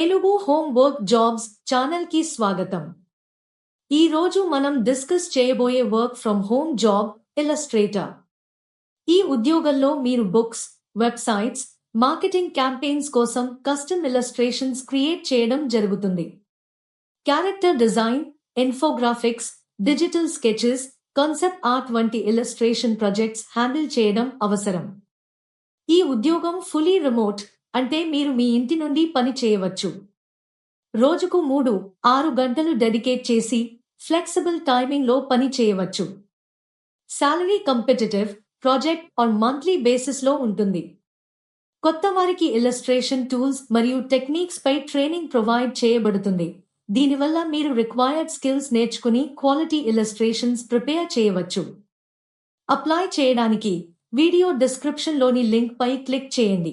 Telugu home work jobs ఛానల్కి స్వాగతం. ఈ రోజు మనం డిస్కస్ చేయబోయే work from home job illustrator. ఈ ఉద్యోగంలో మీరు బుక్స్ వెబ్సైట్స్ మార్కెటింగ్ క్యాంపెయిన్స్ కోసం కస్టమ్ ఇలస్ట్రేషన్స్ క్రియేట్ చేయడం జరుగుతుంది. Character design infographics digital sketches concept art వంటి ఇలస్ట్రేషన్ ప్రాజెక్ట్స్ హ్యాండిల్ చేయడం అవసరం. ఈ ఉద్యోగం ఫుల్లీ రిమోట్ అంటే మీరు మీ ఇంటి నుండి పని చేయవచ్చు. రోజుకు మూడు ఆరు గంటలు డెడికేట్ చేసి ఫ్లెక్సిబుల్ టైమింగ్లో పని చేయవచ్చు. Salary competitive project on monthly బేసిస్లో ఉంటుంది. కొత్త వారికి ఇలస్ట్రేషన్ టూల్స్ మరియు టెక్నిక్స్ పై ట్రైనింగ్ ప్రొవైడ్ చేయబడుతుంది. దీనివల్ల మీరు రిక్వైర్డ్ స్కిల్స్ నేర్చుకుని క్వాలిటీ ఇలస్ట్రేషన్స్ ప్రిపేర్ చేయవచ్చు. అప్లై చేయడానికి వీడియో డిస్క్రిప్షన్లోని లింక్పై క్లిక్ చేయండి.